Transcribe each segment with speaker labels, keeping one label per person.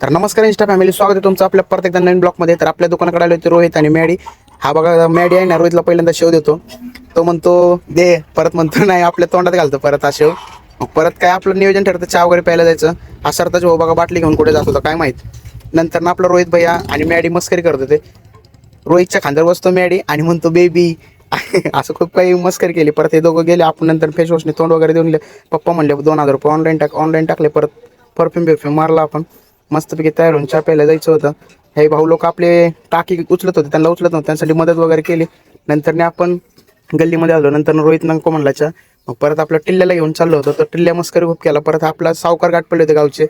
Speaker 1: तर नमस्कार Insta family स्वागत आहे तुमचं आपल्या प्रत्येक नवीन ब्लॉकमध्ये तर आपल्या दुकानाकडे आले होते रोहित आणि मॅडी. हा बघा मॅडी आहे ना रोहितला पहिल्यांदा शेव देतो. तो म्हणतो दे परत म्हणतो नाही आपल्या तोंडात घालतो परत हा शेव. मग परत काय आपलं नियोजन ठरतं चहा वगैरे प्यायला जायचं. हा सरताच भाऊ बघा बाटली घेऊन कुठे जात होता काय माहीत. नंतर ना आपला रोहित भैया आणि मॅडी मस्करी करत होते. रोहितच्या खांद्यावर बसतो मॅडी आणि म्हणतो बेबी. असं खूप काही मस्करी केली. परत हे दोघं गेले आपण नंतर फेस वॉशने तोंड वगैरे देऊन गेले पप्पा म्हणले दोन हजार रुपये ऑनलाईन टाक ऑनलाईन टाकले परत परफ्यूम बिरफ्यूम मारला आपण. मस्तपैकी तयार होऊन चहा प्यायला जायचं होतं. हे भाऊ लोक आपले टाकी उचलत होते त्यांना उचलत नव्हते त्यांसाठी मदत वगैरे केली. नंतर आपण गल्लीमध्ये आलो नंतर रोहित नको म्हणला मग परत आपल्या टिल्ल्याला घेऊन चाललो होतो तर टिल्ल्या मस्करी खूप केला. परत आपला सावकार गाठ पडले होते गावचे.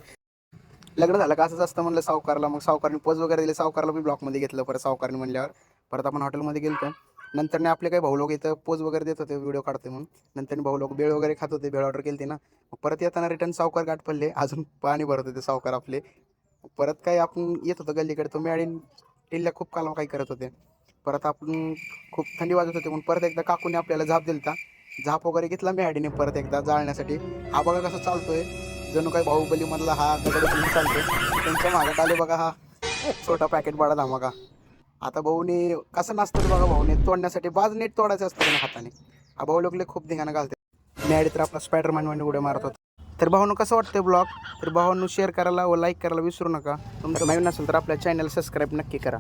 Speaker 1: लग्न झालं का असंच असतं म्हणलं सावकारला. मग सावकारने पोज वगैरे दिले सावकारला मी ब्लॉकमध्ये घेतलं परत सावकारने म्हणल्यावर. परत आपण हॉटेलमध्ये गेलो नंतर आपले काही भाऊ लोक इथं पोज वगैरे देत होते व्हिडिओ काढते म्हणून. नंतर भाऊ लोक बेळ वगैरे खात होते बेळ ऑर्डर केली ना. परत येताना रिटर्न सावकार गाठ पडले. अजून पाणी भरत होते सावकार आपले. परत काही आपण येत होतो गल्लीकडे तो मॅडीन टिल्ल्या खूप कालम काही करत होते. परत आपण खूप थंडी वाजत होते म्हणून परत एकदा काकूने आपल्याला झाप दिलता झाप वगैरे घेतला मॅडीने परत एकदा जाळण्यासाठी. हा बघा कसं चालतोय. जणू काही बाहुबलीमधला हा दगड चालतोय. त्यांच्या मागात आले बघा हा छोटा पॅकेट बाळा धामाका आता भाऊने कसं नसतं बघा भाऊने. तोडण्यासाठी बाज नीट तोडायचं असतं हाताने. हा भाऊ लोकले खूप धिंगाणं घालते मॅडी तर आपला स्पायडरमॅनमध्ये उड्या मारत होता. तर भाऊनं कसं वाटतं ब्लॉग? तर भावांनो शेअर करायला व लाईक करायला विसरू नका. तुमचं नवीन असेल तर आपल्या चॅनल सबस्क्राईब नक्की करा.